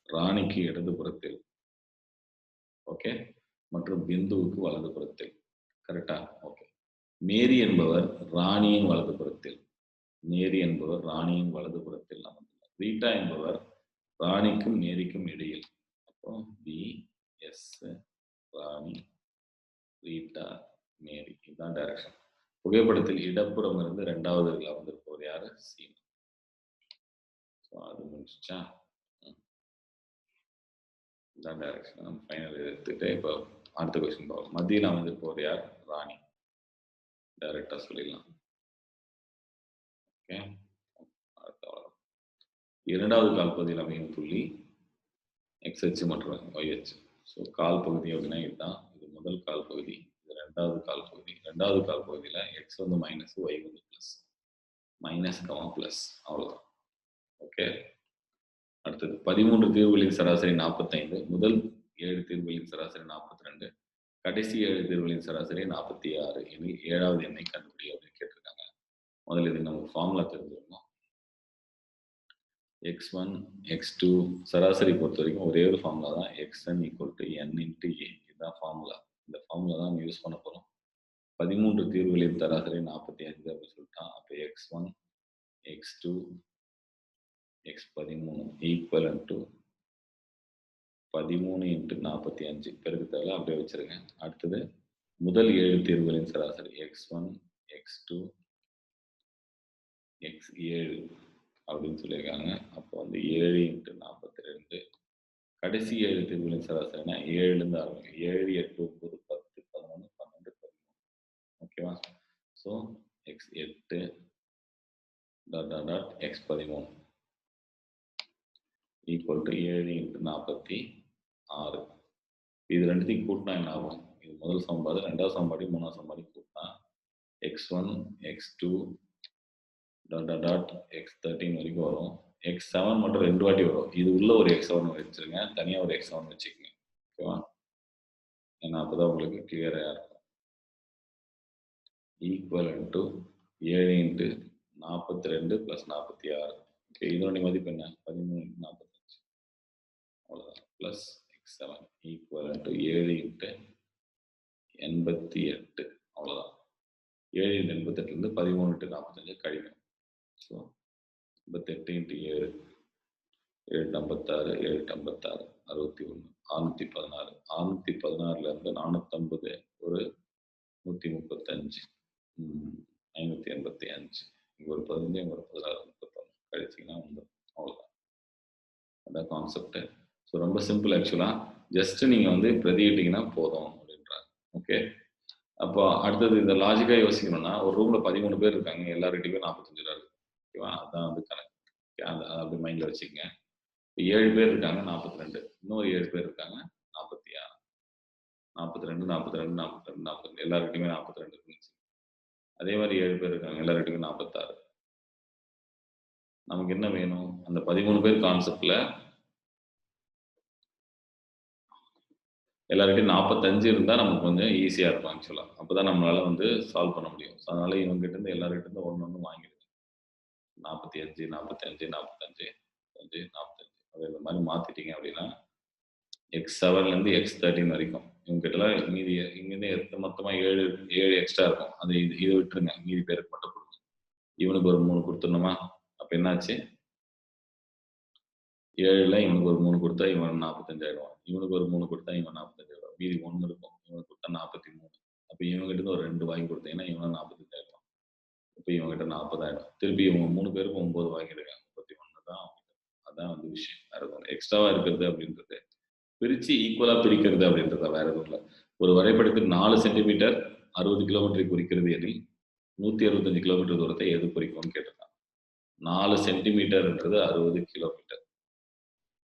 ராணிக்கு இடதுபுறத்தில் ஓகே. மற்றும் பிந்துவுக்கு வலதுபுறத்தில் கரெக்டா ஓகே. மேரி என்பவர் ராணியின் வலதுபுறத்தில் மேரி என்பவர் ராணியின் வலதுபுறத்தில் அமர்ந்துள்ளார். ரீட்டா என்பவர் ராணிக்கும் மேரிக்கும் இடையில். அப்போ B is Rani Rita Mary. இதுதான் டைரக்ஷன் புகைப்படத்தில் இடப்புறம் இருந்து இரண்டாவது அமர்ந்திருப்பவர் யாரு? சீனா ஸோ அது முடிச்சா இதான் டைரக்ஷன் நம்ம ஃபைனல் எடுத்துகிட்டு இப்போ அடுத்த கொஸ்டின் பார்ப்போம். மத்தியில் போகிற யார்? ராணி. டைரக்டாக சொல்லிடலாம். ஓகே இரண்டாவது கால் பகுதியில் அமையும் புள்ளி எக்ஸ் அச்சு மற்றும் ஒய் ஸோ கால் பகுதி அப்படின்னா இதுதான். இது முதல் கால் பகுதி இது ரெண்டாவது கால் பகுதி. ரெண்டாவது கால் பகுதியில் எக்ஸ் வந்து மைனஸ் ஒய் வந்து ப்ளஸ் மைனஸ் கமா ப்ளஸ் அவ்வளோதான் ஓகே அடுத்தது பதிமூன்று தீர்வுகளின் சராசரி நாற்பத்தைந்து முதல் ஏழு தீர்வுகளின் சராசரி நாற்பத்தி ரெண்டு கடைசி ஏழு தீர்வுகளின் சராசரி நாற்பத்தி ஆறு எனில் ஏழாவது எண்ணை கண்டுபிடி அப்படின்னு கேட்டிருக்காங்க. முதல்ல இது நமக்கு ஃபார்முலா தெரிஞ்சுக்கணும். எக்ஸ் ஒன் எக்ஸ் டூ சராசரி பொறுத்த வரைக்கும் ஒரே ஒரு ஃபார்முலா தான். X N equal to N into A இதுதான் ஃபார்முலா இந்த ஃபார்முலா தான் நம்ம யூஸ் பண்ண போகிறோம் பதிமூன்று தீர்வுகளின் சராசரி நாற்பத்தி அஞ்சு அப்படின்னு சொல்லிட்டான். அப்போ X one X two X பதிமூணு ஈக்குவலன் டு பதிமூணு இன்ட்டு நாற்பத்தி அஞ்சு. பெருக்கு தேவை அப்படியே வச்சிருங்க. அடுத்தது முதல் ஏழு தீர்வுகளின் சராசரி X one X two X ஏழு அப்படின்னு சொல்லியிருக்காங்க. அப்போ வந்து ஏழு இன்ட்டு நாற்பத்தி ரெண்டு. கடைசி ஏழு தீர்வுகளின் சராசரினா ஏழுலேருந்து ஆரம்பிக்கும் ஏழு எட்டு ஒன்பது பத்து பதினொன்று பன்னெண்டு பதிமூணு. ஓகேவா ஸோ எக்ஸ் எட்டு டாட் டாட் டாட் எக்ஸ் பதிமூணு. ஈக்குவல் டு ஏழு இன்ட்டு நாற்பத்தி ஆறு. இது ரெண்டுத்தையும் கூட்டினா என்ன ஆகும்? இது முதல் சமன்பாடு ரெண்டாவது சமன்பாடு மூணாவது சமன்பாடு கூட்டினா X one X two dot dot dot X thirteen வரைக்கும் வரும். எக்ஸ் செவன் மட்டும் ரெண்டு வாட்டி வரும். இது உள்ள ஒரு எக்ஸ் செவன் வச்சுருங்க. தனியாக ஒரு எக்ஸ் செவன் வச்சுக்கோங்க. ஓகேவா ஏன்னா அப்போ தான் உங்களுக்கு கிளியராக இருக்கும். ஈக்குவல் டு ஏழு இன்ட்டு நாற்பத்தி ரெண்டு ப்ளஸ் நாற்பத்தி ஆறு. ஓகே இதனுடைய மதிப்பு என்ன? பதிமூணு நாற்பத்தி அவ்வளோதான் plus X seven equal to ஏழு இன்ட்டு எண்பத்தி எட்டு. அவ்வளோதான் ஏழு இன்ட்டு எண்பத்தெட்டுலேருந்து பதிமூணு இன்ட்டு நாற்பத்தஞ்சு கழிக்கணும். ஸோ எண்பத்தெட்டு இன்ட்டு ஏழு ஏழு ஐம்பத்தாறு ஏழு ஐம்பத்தாறு அறுபத்தி ஒன்று அறுநூத்தி பதினாறு. அறுநூத்தி பதினாறுலேருந்து நானூற்றம்பது ஒரு நூற்றி முப்பத்தஞ்சு. ஐநூற்றி எண்பத்தி அஞ்சு. இங்கே ஒரு பதினஞ்சு இங்கே ஒரு பதினாறு முப்பத்தொன்று கழிச்சிங்கன்னா வந்து அவ்வளோதான் அதான் கான்செப்ட்டு ஸோ ரொம்ப சிம்பிள் ஆக்சுவலாக ஜஸ்ட் நீங்கள் வந்து பிரதியிட்டீங்கன்னா போதும் அப்படின்றாங்க. ஓகே அப்போ அடுத்தது இந்த லாஜிக்காக யோசிக்கணும்னா ஒரு ரூமில் பதிமூணு பேர் இருக்காங்க எல்லாருக்கிட்டையுமே நாற்பத்தஞ்சு ரூபா இருக்கு ஓகேவா அதான் வந்து கணக்கு. ஓகே அந்த அப்படி மைண்டில் வச்சுக்கோங்க. இப்போ ஏழு பேர் இருக்காங்க நாற்பத்தி ரெண்டு இன்னொரு ஏழு பேர் இருக்காங்க நாற்பத்தி ஆறு நாற்பத்தி ரெண்டு நாற்பத்தி ரெண்டு நாற்பத்தி ரெண்டு நாற்பத்தி எல்லாருக்கிட்டையுமே நாற்பத்தி ரெண்டு இருந்துச்சு அதே மாதிரி ஏழு பேர் இருக்காங்க எல்லாருக்கிட்டையுமே நாற்பத்தாறு நமக்கு என்ன வேணும்? அந்த பதிமூணு பேர் கான்செப்டில் எல்லார்கிட்டையும் நாற்பத்தஞ்சு இருந்தால் நமக்கு கொஞ்சம் ஈஸியாக இருக்கும் ஆக்சுவலாக அப்போ தான் நம்மளால் வந்து சால்வ் பண்ண முடியும். ஸோ அதனால இவங்ககிட்ட இருந்து எல்லார்கிட்ட இருந்து ஒன்று ஒன்று வாங்கிடுங்க. நாற்பத்தி அஞ்சு நாற்பத்தஞ்சு நாற்பத்தஞ்சு அஞ்சு நாற்பத்தஞ்சு அது இந்த மாதிரி மாற்றிட்டீங்க அப்படின்னா எக்ஸ் செவன்லேருந்து எக்ஸ் தேர்ட்டின் வரைக்கும். இவங்ககிட்டலாம் மீதி இங்கேருந்து எத்த மொத்தமாக ஏழு ஏழு எக்ஸ்ட்ரா இருக்கும். அது இது இதை விட்டுருங்க. மீதி பேருக்கு மட்டும் கொடுங்க. இவனுக்கு ஒரு மூணு கொடுத்துடணுமா? அப்போ என்னாச்சு? ஏழில் இவனுக்கு ஒரு மூணு கொடுத்தா இவன் நாற்பத்தஞ்சாயிடுவான் இவனுக்கு ஒரு மூணு கொடுத்தா இவன் நாற்பத்தஞ்சாயிடுவான் மீதி ஒன்று இருக்கும். இவனுக்கு கொடுத்தா நாற்பத்தி மூணு அப்போ இவங்ககிட்ட இருந்து ஒரு ரெண்டு வாங்கி கொடுத்தீங்கன்னா இவன் நாற்பத்தஞ்சாயிடுவான் இப்போ இவங்ககிட்ட நாற்பதாயிரம் திருப்பி இவங்க மூணு பேருக்கு ஒம்பது வாங்கிடுங்க முப்பத்தி ஒன்று தான் அதான் வந்து விஷயம். வேற எதுவும் எக்ஸ்ட்ராவாக இருக்கிறது அப்படின்றது. பிரித்து ஈக்குவலாக பிரிக்கிறது அப்படின்றத வேற எதுவும் இல்லை. ஒரு வரைபடத்துக்கு நாலு சென்டிமீட்டர் அறுபது கிலோமீட்டரை குறிக்கிறது எனில் நூற்றி அறுபத்தஞ்சு கிலோமீட்டர் தூரத்தை எது குறிக்கும்னு கேட்டிருக்காங்க. நாலு சென்டிமீட்டர்ன்றது அறுபது கிலோமீட்டர்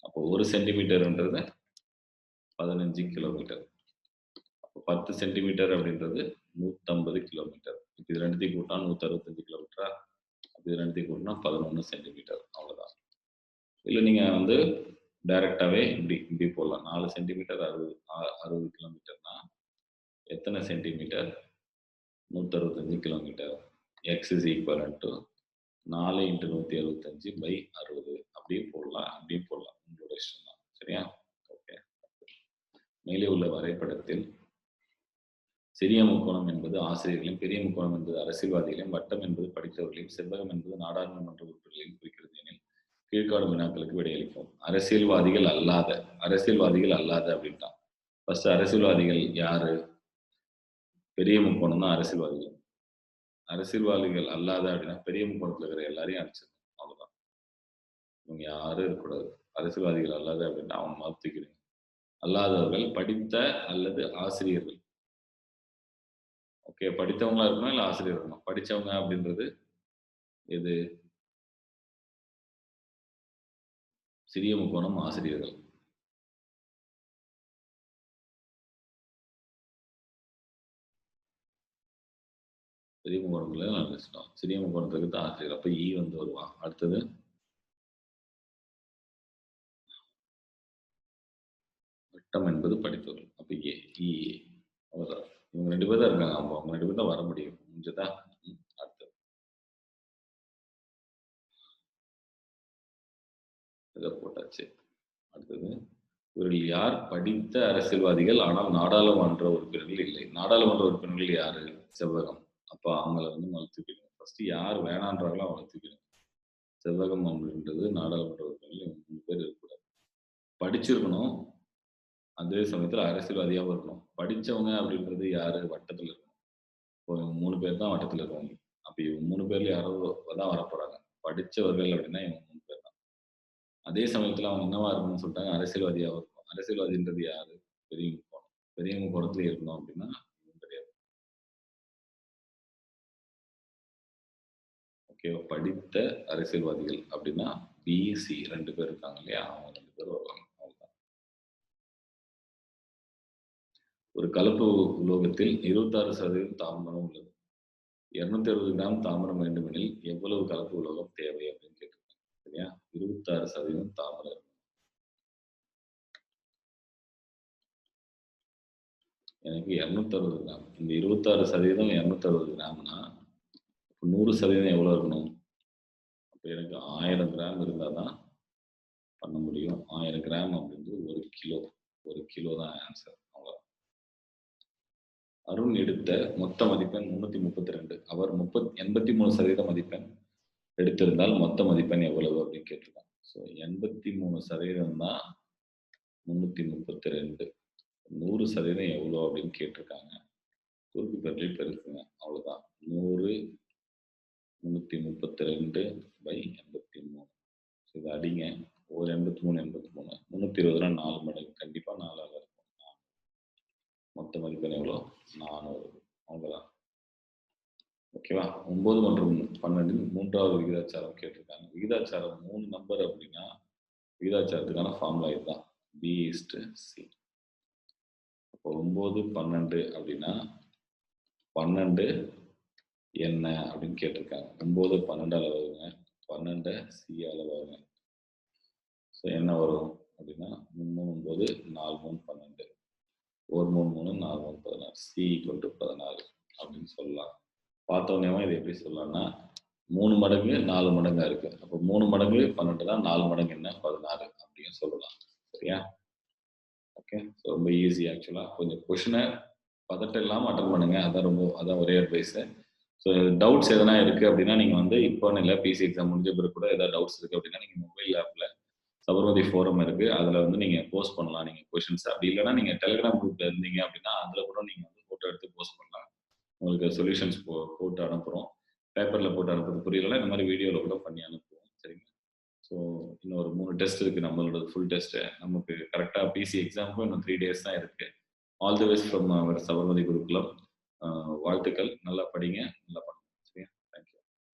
அப்போ ஒரு சென்டிமீட்டர்ன்றது பதினஞ்சு கிலோமீட்டர். அப்போ பத்து சென்டிமீட்டர் அப்படின்றது நூற்றம்பது கிலோமீட்டர். இப்போ இது ரெண்டுத்தையும் கூட்டினா நூற்றி அறுபத்தஞ்சு கிலோமீட்டரா இது ரெண்டுத்தையும் கூட்டினா பதினொன்று சென்டிமீட்டர். அவ்வளோதான் இல்லை நீங்கள் வந்து டைரெக்டாகவே இப்படி இப்படி போடலாம். நாலு சென்டிமீட்டர் அறுபது அறுபது கிலோமீட்டர்னா எத்தனை centimetre? நூற்றறுபத்தஞ்சு kilometre. X is equal to நாலு இன்ட்டு நூற்றி எழுபத்தஞ்சு பை அறுபது அப்படியே போடலாம் அப்படியே போடலாம். உங்களோட இஷ்டம் தான். சரியா? ஓகே மேலே உள்ள வரைபடத்தில் சிறிய முக்கோணம் என்பது ஆசிரியர்களையும் பெரிய முக்கோணம் என்பது அரசியல்வாதிகளையும் வட்டம் என்பது படித்தவர்களையும் செவ்வகம் என்பது நாடாளுமன்ற உறுப்பினர்களையும் குறிக்கிறது எனில் கீழ்காணும் வினாக்களுக்கு விடையளிக்கும் அரசியல்வாதிகள் அல்லாத அரசியல்வாதிகள் அல்லாத அப்படின்ட்டான். ஃபர்ஸ்ட் அரசியல்வாதிகள் யாரு? பெரிய முக்கோணம் தான் அரசியல்வாதிகள். அரசியல்வாதிகள் அல்லாத அப்படின்னா பெரிய முக்கோணத்துல இருக்கிற எல்லாரையும் அடிச்சிடணும். அவ்வளவுதான். இவங்க யாரும் இருக்கக்கூடாது. அரசியல்வாதிகள் அல்லாத அப்படின்னா அவன் மாத்திக்கிறீங்க. அல்லாதவர்கள் படித்த அல்லது ஆசிரியர்கள். ஓகே படித்தவங்களா இருக்கணும் இல்லை ஆசிரியர் இருக்கணும்? படிச்சவங்க அப்படின்றது எது? சிறிய முக்கோணம் ஆசிரியர்கள். பெரிய முக்கோணத்துல நான் சிறிய முக்கோணத்துக்கு தான் ஆசிரியர். அப்ப ஈ வந்து வருவான் அடுத்தது? வட்டம் என்பது படித்தவர்கள். அப்ப ஏ ஈ e, அவ்வளவுதான். இவங்க ரெண்டு பேர் தான் இருக்காங்க. அப்போ அவங்க ரெண்டு பேர் தான் வர முடியும். முடிஞ்சதா? அடுத்தது. இதை போட்டாச்சு. அடுத்தது. இவர்கள் யார்? படித்த அரசியல்வாதிகள். ஆனால் நாடாளுமன்ற உறுப்பினர்கள் இல்லை. நாடாளுமன்ற உறுப்பினர்கள் யாரு? செவ்வகம். அப்போ அவங்கள வந்து வளர்த்துக்கணும் ஃபர்ஸ்ட் யார் வேணான்றாங்களோ அவங்கள செவ்வகம் அப்படின்றது நாடாளுமன்ற உறுப்பினர்கள் மூணு பேர் இருக்கக்கூடாது. படிச்சிருக்கணும். அதே சமயத்தில் அரசியல்வாதியாகவும் இருக்கணும். படித்தவங்க அப்படின்றது யார்? வட்டத்தில் இருக்கணும். இப்போ மூணு பேர் தான் வட்டத்தில் இருக்கவங்க. அப்போ இவங்க மூணு பேர்ல யாரோ தான் வரப்போறாங்க. படித்தவர்கள் அப்படின்னா இவங்க மூணு பேர் தான். அதே சமயத்தில் அவங்க என்னவா இருக்கணும்னு சொல்லிட்டாங்க? அரசியல்வாதியாகவும் இருக்கும் அரசியல்வாதின்றது யார்? பெரியவங்க போகணும். பெரியவங்க முக்கோணத்துல இருக்கணும் அப்படின்னா படித்த அரசியல்வாதிகள் அப்படின்னா பிஎஸ்சி ரெண்டு பேர் இருக்காங்க இல்லையா? அவங்க ரெண்டு பேர் வருவாங்க. அவ்வளோதான் ஒரு கலப்பு உலோகத்தில் இருபத்தாறு சதவீதம் தாமிரம் உள்ளது. இருநூத்தி அறுபது கிராம் தாமிரம் வேண்டுமெனில் எவ்வளவு கலப்பு உலோகம் தேவை அப்படின்னு கேட்டிருக்காங்க சரியா? இருபத்தாறு சதவீதம் தாமிரம் எனக்கு இரநூத்தறுபது கிராம். இந்த இருபத்தாறு சதவீதம் இரநூத்தறுபது கிராம்னா நூறு சதவீதம் எவ்வளோ இருக்கணும்? அப்போ எனக்கு ஆயிரம் கிராம் இருந்தால் தான் பண்ண முடியும். ஆயிரம் கிராம் அப்படின்றது ஒரு கிலோ. ஒரு கிலோ தான் ஆன்சர் அவ்வளோ அருண் எடுத்த மொத்த மதிப்பெண் முந்நூற்றி முப்பத்தி ரெண்டு அவர் முப்பத் எண்பத்தி மூணு சதவீத மதிப்பெண் எடுத்திருந்தால் மொத்த மதிப்பெண் எவ்வளவு அப்படின்னு கேட்டிருக்காங்க ஸோ எண்பத்தி மூணு சதவீதம் தான் முந்நூற்றி முப்பத்தி ரெண்டு நூறு சதவீதம் எவ்வளோ அப்படின்னு கேட்டிருக்காங்க. குறுக்கு பெருளை பெருக்குங்க. அவ்வளோதான் நூறு முந்நூற்றி முப்பத்தி ரெண்டு பை எண்பத்தி மூணு. ஸோ இதை அடிங்க. ஒரு எண்பத்தி மூணு எண்பத்தி மூணு. முந்நூற்றி இருபதுனா நாலு மடங்கு. கண்டிப்பாக நாலாக இருக்கும். மொத்த மதிப்பெண் எவ்வளோ? நானூறு. அவ்வளோதான். ஓகேவா ஒன்பது மற்றும் பன்னெண்டு மூன்றாவது விகிதாச்சாரம் கேட்டிருக்காங்க. விகிதாச்சாரம் மூணு நம்பர் அப்படின்னா விகிதாச்சாரத்துக்கான ஃபார்முலா இதுதான். பி இஸ்டு சி அப்போ ஒம்பது பன்னெண்டு அப்படின்னா பன்னெண்டு என்ன அப்படின்னு கேட்டிருக்காங்க. ஒன்பது பன்னெண்டு அளவுங்க. பன்னெண்டு சி அளவுங்க. ஸோ என்ன வரும் அப்படின்னா மூணு ஒன்பது நாலு மூணு பன்னெண்டு. ஒரு மூணு மூணு நாலு மூணு பதினாறு. சி ஈக்குவல் டு பதினாறு அப்படின்னு சொல்லலாம். பார்த்தோன்னே இது எப்படி சொல்லலாம்னா மூணு மடங்கு நாலு மடங்காக இருக்கு. அப்போ மூணு மடங்கு பன்னெண்டு தான் நாலு மடங்கு என்ன? பதினாறு அப்படின்னு சொல்லலாம். சரியா? ஓகே ஸோ ரொம்ப ஈஸி ஆக்சுவலாக கொஞ்சம் கொஷினை பதட்டம் இல்லாமல் அட்டன் பண்ணுங்க. அதான் ரொம்ப அதான் ஒரே அட்வைஸு ஸோ டவுட்ஸ் எதனா இருக்குது அப்படின்னா நீங்கள் வந்து இப்போ இல்லை பிசி எக்ஸாம் முடிஞ்ச பிறகு கூட ஏதாவது டவுட்ஸ் இருக்குது அப்படின்னா நீங்கள் மொபைல் ஆப்பில் சபர்மதி ஃபோரம் இருக்குது அதில் வந்து நீங்கள் போஸ்ட் பண்ணலாம். நீங்கள் கொஷின்ஸ் அப்படி இல்லைன்னா நீங்கள் டெலிகிராம் குரூப்பில் இருந்தீங்க அப்படின்னா அதில் கூட நீங்கள் வந்து ஃபோட்டோ எடுத்து போஸ்ட் பண்ணலாம். உங்களுக்கு சொல்யூஷன்ஸ் போ போட்டு அனுப்புகிறோம் பேப்பரில் போட்டு அனுப்புறது புரியலன்னா இந்த மாதிரி வீடியோவில் கூட பண்ணி அனுப்புவோம். சரிங்களா? ஸோ இன்னும் ஒரு மூணு டெஸ்ட் இருக்குது நம்மளோட ஃபுல் டெஸ்ட்டு நமக்கு கரெக்டாக பிசி எக்ஸாமுக்கும் இன்னும் த்ரீ டேஸ் தான் இருக்குது all the best from our Sabarmati Gurukulam வாழ்த்துக்கள். நல்லா படிங்க. நல்லா பண்ணுங்க